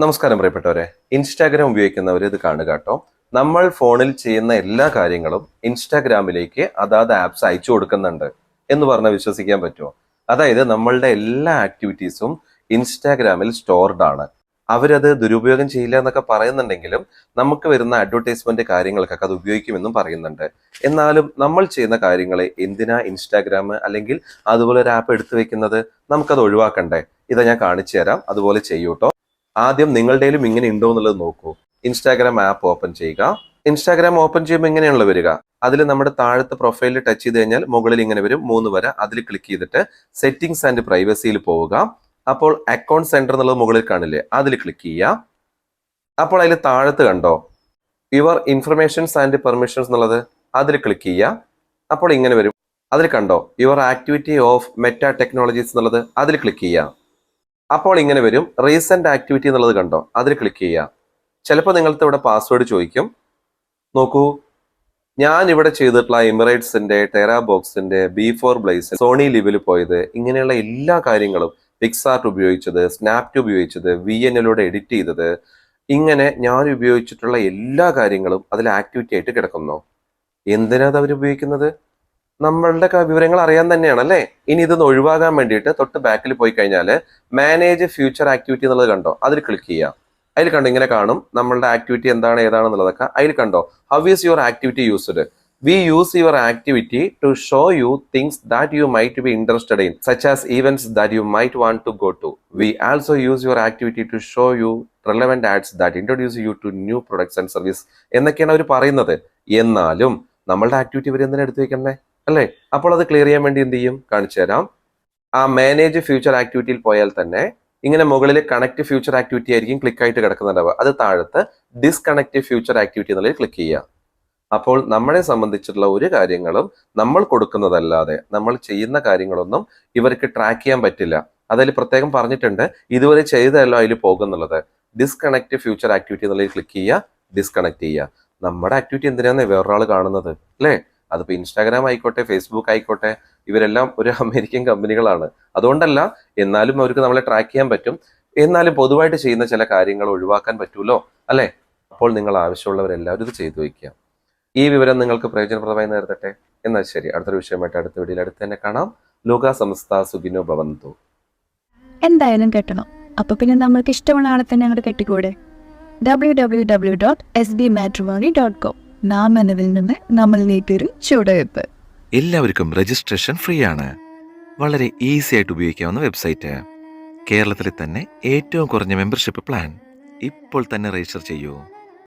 നമസ്കാരം പ്രിയപ്പെട്ടവരെ. ഇൻസ്റ്റാഗ്രാം ഉപയോഗിക്കുന്നവർ ഇത് കാണുക കേട്ടോ. നമ്മൾ ഫോണിൽ ചെയ്യുന്ന എല്ലാ കാര്യങ്ങളും ഇൻസ്റ്റാഗ്രാമിലേക്ക് അതാത് ആപ്സ് അയച്ചു കൊടുക്കുന്നുണ്ട് എന്ന് പറഞ്ഞാൽ വിശ്വസിക്കാൻ പറ്റുമോ? അതായത് നമ്മളുടെ എല്ലാ ആക്ടിവിറ്റീസും ഇൻസ്റ്റാഗ്രാമിൽ സ്റ്റോർഡ് ആണ്. അവരത് ദുരുപയോഗം ചെയ്യില്ല എന്നൊക്കെ പറയുന്നുണ്ടെങ്കിലും നമുക്ക് വരുന്ന അഡ്വർടൈസ്മെന്റ് കാര്യങ്ങൾക്കൊക്കെ അത് ഉപയോഗിക്കുമെന്നും പറയുന്നുണ്ട്. എന്നാലും നമ്മൾ ചെയ്യുന്ന കാര്യങ്ങളെ എന്തിനാ ഇൻസ്റ്റാഗ്രാം അല്ലെങ്കിൽ അതുപോലെ ഒരു ആപ്പ് എടുത്തു വെക്കുന്നത് നമുക്കത് ഒഴിവാക്കണ്ടേ? ഇതാ ഞാൻ കാണിച്ചു തരാം. അതുപോലെ ചെയ്യൂട്ടോ ആദ്യം നിങ്ങളുടെയിലും ഇങ്ങനെ ഉണ്ടോ എന്നുള്ളത് നോക്കൂ. ഇൻസ്റ്റാഗ്രാം ആപ്പ് ഓപ്പൺ ചെയ്യുക. ഇൻസ്റ്റാഗ്രാം ഓപ്പൺ ചെയ്യുമ്പോൾ ഇങ്ങനെയുള്ള വരിക. അതിൽ നമ്മുടെ താഴത്തെ പ്രൊഫൈലിൽ ടച്ച് ചെയ്ത് കഴിഞ്ഞാൽ മുകളിൽ ഇങ്ങനെ വരും. മൂന്ന് വര. അതിൽ ക്ലിക്ക് ചെയ്തിട്ട് സെറ്റിംഗ്സ് ആൻഡ് പ്രൈവസിയിൽ പോവുക. അപ്പോൾ അക്കൗണ്ട് സെന്റർ എന്നുള്ളത് മുകളിൽ കാണില്ലേ? അതിൽ ക്ലിക്ക് ചെയ്യുക. അപ്പോൾ അതിൽ താഴത്ത് കണ്ടോ? യുവർ ഇൻഫർമേഷൻസ് ആൻഡ് പെർമിഷൻസ് എന്നുള്ളത്. അതിൽ ക്ലിക്ക് ചെയ്യുക. അപ്പോൾ ഇങ്ങനെ വരും. അതിൽ കണ്ടോ? Your activity off Meta technologies എന്നുള്ളത്. അതിൽ ക്ലിക്ക് ചെയ്യുക. അപ്പോൾ ഇങ്ങനെ വരും. റീസെന്റ് ആക്ടിവിറ്റി എന്നുള്ളത് കണ്ടോ? അതിൽ ക്ലിക്ക് ചെയ്യുക. ചിലപ്പോൾ നിങ്ങൾക്ക് ഇവിടെ പാസ്വേഡ് ചോദിക്കും. നോക്കൂ. ഞാൻ ഇവിടെ ചെയ്തിട്ടുള്ള എമിറേറ്റ്സിന്റെ ടെറാ ബോക്സിന്റെ ബി ഫോർ ബ്ലേസ് സോണി ലിവിൽ പോയത് ഇങ്ങനെയുള്ള എല്ലാ കാര്യങ്ങളും പിക്സാർട്ട് ഉപയോഗിച്ചത് സ്നാപ്റ്റ് ഉപയോഗിച്ചത് വി എൻ എല്ലിലൂടെ എഡിറ്റ് ചെയ്തത് ഇങ്ങനെ ഞാൻ ഉപയോഗിച്ചിട്ടുള്ള എല്ലാ കാര്യങ്ങളും അതിൽ ആക്ടിവിറ്റി ആയിട്ട് കിടക്കുന്നു. എന്തിനാ അത് അവർ ഉപയോഗിക്കുന്നത്? നമ്മളുടെ വിവരങ്ങൾ അറിയാൻ തന്നെയാണ് അല്ലേ? ഇനി ഇതൊന്ന് ഒഴിവാകാൻ വേണ്ടിയിട്ട് തൊട്ട് ബാക്കിൽ പോയി കഴിഞ്ഞാൽ മാനേജ് ഫ്യൂച്ചർ ആക്ടിവിറ്റി എന്നുള്ളത് കണ്ടോ? അതിൽ ക്ലിക്ക് ചെയ്യാം അതിൽ കണ്ടോ ഇങ്ങനെ കാണും. നമ്മളുടെ ആക്ടിവിറ്റി എന്താണ് ഏതാണെന്നുള്ളതൊക്കെ അതിൽ കണ്ടോ. How is your activity used we use your activity to show you things that you might be interested in such as events that you might want to go to we also use your activity to show you relevant ads that introduce you to new products and service എന്നൊക്കെയാണ് അവർ പറയുന്നത്. എന്നാലും നമ്മളുടെ activity ഇവർ എന്തിനാണ് എടുത്തു വെക്കണേ അല്ലേ? അപ്പോൾ അത് ക്ലിയർ ചെയ്യാൻ വേണ്ടി എന്ത് ചെയ്യും? കാണിച്ചു തരാം. ആ മാനേജ് ഫ്യൂച്ചർ ആക്ടിവിറ്റിയിൽ പോയാൽ തന്നെ ഇങ്ങനെ മുകളിൽ കണക്ട് ഫ്യൂച്ചർ ആക്ടിവിറ്റി ആയിരിക്കും ക്ലിക്ക് ആയിട്ട് കിടക്കുന്നുണ്ടാവുക. അത് താഴത്ത് ഡിസ്കണക്ട് ഫ്യൂച്ചർ ആക്ടിവിറ്റി എന്നുള്ളതിൽ ക്ലിക്ക് ചെയ്യുക. അപ്പോൾ നമ്മളെ സംബന്ധിച്ചിട്ടുള്ള ഒരു കാര്യങ്ങളും നമ്മൾ കൊടുക്കുന്നതല്ലാതെ നമ്മൾ ചെയ്യുന്ന കാര്യങ്ങളൊന്നും ഇവർക്ക് ട്രാക്ക് ചെയ്യാൻ പറ്റില്ല. അതിൽ പ്രത്യേകം പറഞ്ഞിട്ടുണ്ട് ഇതുവരെ ചെയ്തതല്ലോ അതിൽ പോകുന്നുള്ളത്. ഡിസ്കണക്ട് ഫ്യൂച്ചർ ആക്ടിവിറ്റി എന്നുള്ളതിൽ ക്ലിക്ക് ചെയ്യുക ഡിസ്കണക്ട് ചെയ്യുക. നമ്മുടെ ആക്ടിവിറ്റി എന്തിനാണ് വേറൊരാൾ കാണുന്നത്? അല്ലേ? അതിപ്പോൾ ഇൻസ്റ്റാഗ്രാം ആയിക്കോട്ടെ ഫേസ്ബുക്ക് ആയിക്കോട്ടെ ഇവരെല്ലാം ഒരു അമേരിക്കൻ കമ്പനികളാണ്. അതുകൊണ്ടല്ല എന്നാലും അവർക്ക് നമ്മളെ ട്രാക്ക് ചെയ്യാൻ പറ്റും. എന്നാലും പൊതുവായിട്ട് ചെയ്യുന്ന ചില കാര്യങ്ങൾ ഒഴിവാക്കാൻ പറ്റുമല്ലോ അല്ലേ? അപ്പോൾ നിങ്ങൾ ആവശ്യമുള്ളവരെല്ലാവരും ഇത് ചെയ്തു വയ്ക്കുക. ഈ വിവരം നിങ്ങൾക്ക് പ്രയോജനപ്രദമായി നേരത്തെ എന്നാൽ ശരി അടുത്തൊരു വിഷയമായിട്ട് അടുത്ത വീഡിയോയിൽ അടുത്ത് തന്നെ കാണാം. ലോക സമസ്ത സുഖിനോ ഭവന്തു. എന്തായാലും കെട്ടണം. അപ്പൊ പിന്നെ നമ്മൾക്ക് ഇഷ്ടമുള്ള ആളെ തന്നെ അങ്ങോട്ട് കെട്ടിക്കൂടെ? W W W dot S B matrimony dot com നാം എന്നതിൽ നിന്ന് നമ്മളിലേക്കൊരു ചുവടുവെപ്പ് എല്ലാവർക്കും രജിസ്ട്രേഷൻ ഫ്രീ ആണ്. വളരെ ഈസി ആയിട്ട് ഉപയോഗിക്കാവുന്ന വെബ്സൈറ്റ് കേരളത്തിലെ തന്നെ ഏറ്റവും കുറഞ്ഞ മെമ്പർഷിപ്പ് പ്ലാൻ ഇപ്പോൾ തന്നെ രജിസ്റ്റർ ചെയ്യൂ.